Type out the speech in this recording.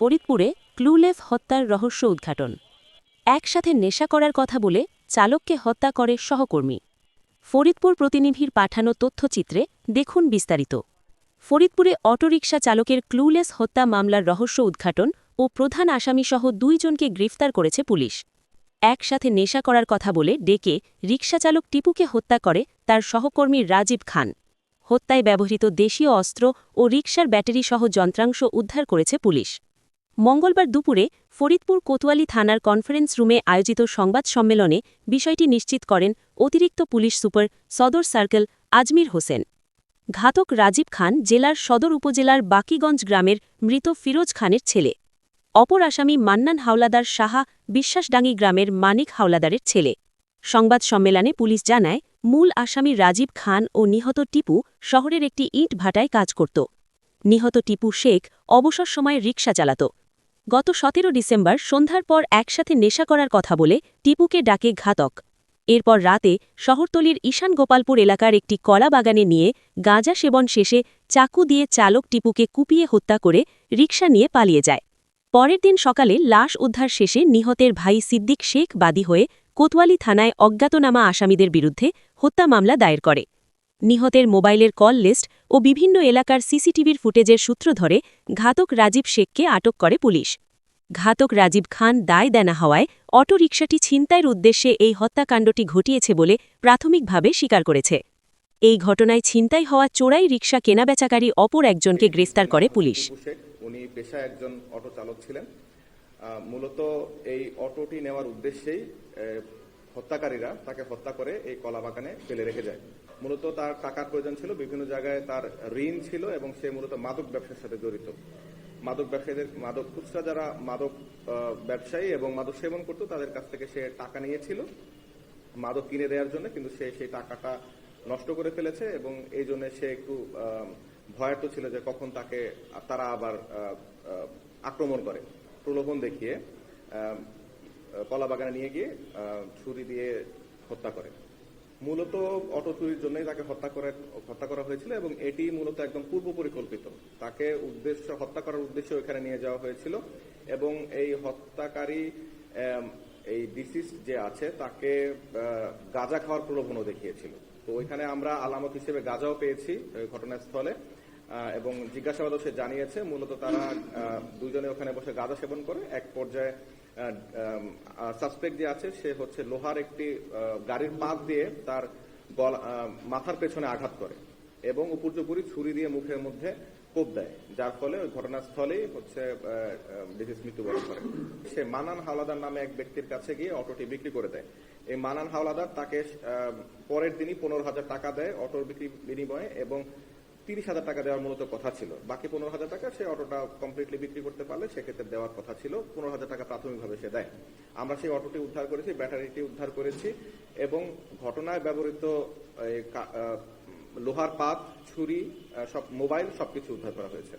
ফরিদপুরে ক্লুলেফ হত্যার রহস্য উদ্ঘাটন। একসাথে নেশা করার কথা বলে চালককে হত্যা করে সহকর্মী। ফরিদপুর প্রতিনিধির পাঠানো তথ্যচিত্রে দেখুন বিস্তারিত। ফরিদপুরে অটোরিকশা চালকের ক্লুলেস হত্যা মামলার রহস্য উদ্ঘাটন ও প্রধান আসামিসহ দুইজনকে গ্রেফতার করেছে পুলিশ। একসাথে নেশা করার কথা বলে ডেকে রিকশাচালক টিপুকে হত্যা করে তার সহকর্মী রাজীব খান। হত্যায় ব্যবহৃত দেশীয় অস্ত্র ও রিকশার ব্যাটারিসহ যন্ত্রাংশ উদ্ধার করেছে পুলিশ। মঙ্গলবার দুপুরে ফরিদপুর কোতোয়ালি থানার কনফারেন্স রুমে আয়োজিত সংবাদ সম্মেলনে বিষয়টি নিশ্চিত করেন অতিরিক্ত পুলিশ সুপার সদর সার্কেল আজমির হোসেন। ঘাতক রাজীব খান জেলার সদর উপজেলার বাকিগঞ্জ গ্রামের মৃত ফিরোজ খানের ছেলে। অপর আসামি মান্নান হাওলাদার সাহা বিশ্বাসডাঙ্গি গ্রামের মানিক হাওলাদারের ছেলে। সংবাদ সম্মেলনে পুলিশ জানায়, মূল আসামি রাজীব খান ও নিহত টিপু শহরের একটি ইট ভাটায় কাজ করত। নিহত টিপু শেখ অবসর সময়ে রিকশা চালাত। গত সতেরো ডিসেম্বর সন্ধ্যার পর একসাথে নেশা করার কথা বলে টিপুকে ডাকে ঘাতক। এরপর রাতে শহরতলির ঈশান গোপালপুর এলাকার একটি কলা বাগানে নিয়ে গাঁজা সেবন শেষে চাকু দিয়ে চালক টিপুকে কুপিয়ে হত্যা করে রিকশা নিয়ে পালিয়ে যায়। পরের দিন সকালে লাশ উদ্ধার শেষে নিহতের ভাই সিদ্দিক শেখ বাদী হয়ে কোতোয়ালি থানায় অজ্ঞাতনামা আসামিদের বিরুদ্ধে হত্যা মামলা দায়ের করে। নিহতের মোবাইলের কল লিস্ট ও বিভিন্ন এলাকার সিসিটিভির ফুটেজের সূত্র ধরে ঘাতক রাজীব শেখকে আটক করে পুলিশ। ঘাতক রাজীব খান দায় দেনা হওয়ায় অটোরিকশাটি ছিনতাইয়ের উদ্দেশ্যে এই হত্যাকাণ্ডটি ঘটিয়েছে বলে প্রাথমিকভাবে স্বীকার করেছে। এই ঘটনায় ছিনতাই হওয়া চোরাই রিকশা কেনাবেচাকারী অপর একজনকে গ্রেফতার করে পুলিশ। উনি পেশায় একজন অটো চালক ছিলেন। মূলত এই অটোটি নেওয়ার উদ্দেশ্যেই হত্যাকারীরা তাকে হত্যা করে এই কলা বাগানে ফেলে রেখে যায়। মূলত তার টাকার প্রয়োজন ছিল, বিভিন্ন জায়গায় তার ঋণ ছিল এবং সে মূলত মাদক ব্যবসার সাথে জড়িত। মাদক ব্যবসায়ীদের, মাদক খুচরা যারা মাদক ব্যবসায়ী এবং মাদক সেবন করতো, তাদের কাছ থেকে সে টাকা নিয়েছিল, মাদক কিনে দেওয়ার জন্য, কিন্তু সে সেই টাকাটা নষ্ট করে ফেলেছে এবং এই জন্য সে একটু ভয়ার্ত ছিল যে কখন তাকে, তারা আবার আক্রমণ করে। প্রলোভন দেখিয়ে কলা বাগানে নিয়ে গিয়ে ছুরি দিয়ে হত্যা করে মূলত অটো চুরির জন্যই তাকে হত্যা করে, হত্যা করা হয়েছিল এবং এটি মূলত একদম পূর্ব পরিকল্পিত। তাকে উদ্দেশ্য, হত্যা করার উদ্দেশ্যে ওখানে নিয়ে যাওয়া হয়েছিল এবং এই হত্যাকারী এই ডিসিস যে আছে তাকে গাঁজা খাওয়ার প্রলোভনও দেখিয়েছিল। তো ওইখানে আমরা আলামত হিসেবে গাঁজাও পেয়েছি ঘটনাস্থলে। এবং জিজ্ঞাসাবাদও সে জানিয়েছে। মূলত তারা দুজনে ওখানে বসে গাঁজা সেবন করে। এক পর্যায়ে সাসপেক্ট যে আছে, সে হচ্ছে লোহার একটি গাড়ির পাত দিয়ে তার গলা মাথার পেছনে আঘাত করে এবং উপর্যুপরি ছুরি দিয়ে মুখের মধ্যে কোপ দেয়, যার ফলে ওই ঘটনাস্থলেই হচ্ছে ডিসিস মৃত্যুবরণ করে। সে মানান হাওলাদার নামে এক ব্যক্তির কাছে গিয়ে অটোটি বিক্রি করে দেয়। এই মানান হাওলাদার তাকে পরের দিনই পনেরো হাজার টাকা দেয় অটোর বিক্রি বিনিময়ে এবং তিরিশ হাজার টাকা দেওয়ার মূলত কথা ছিল। বাকি পনেরো হাজার টাকা সে অটোটা কমপ্লিটলি বিক্রি করতে পারলে সেক্ষেত্রে দেওয়ার কথা ছিল। পনেরো হাজার টাকা প্রাথমিকভাবে সে দেয় আমরা সেই অটোটি উদ্ধার করেছি, ব্যাটারিটি উদ্ধার করেছি এবং ঘটনায় ব্যবহৃত লোহার পাত, ছুরি সব মোবাইল সবকিছু উদ্ধার করা হয়েছে।